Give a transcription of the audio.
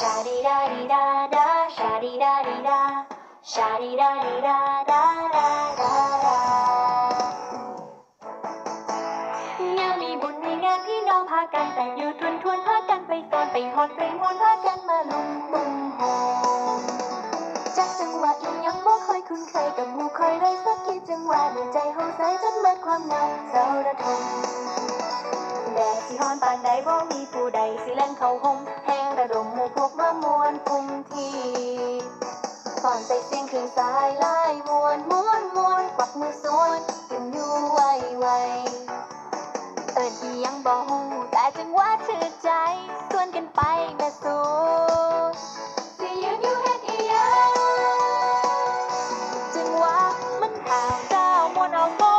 ชาดีดาดีดาดาชาดีดาดีดาชาดีดาดีดาดาดาดาดางานมีบุญมีงานพี่น้องพากันแต่งอยู่ทวนทวนพากันไปตอนไปฮอดไปมวนพากันมาลุมตุมโฮมจักจังหวะอีหยังบ่ค่อยคุ้นเคยกับหมู่คอยได้สักกี่จังหวะในใจเฮาใสจนเบิดความเหงาเศร้าระทมแดดสิฮอนปานใดบ่มีผู้ใดสิเล่นเข้าห่มแห้งระดมหมู่พวกมาม ก่อนใส่เสียงเครื่องสายลายมวนมวนมวนกวักมือสวนกันอยู่ไวไวเอิดยังบ่หูแต่จังว่าชื่อใจส่วนกันไปแม่สูสิยืนอยู่เฮ็ดอีหยังจังว่ามันห่างเจ้ามวนเอาบ่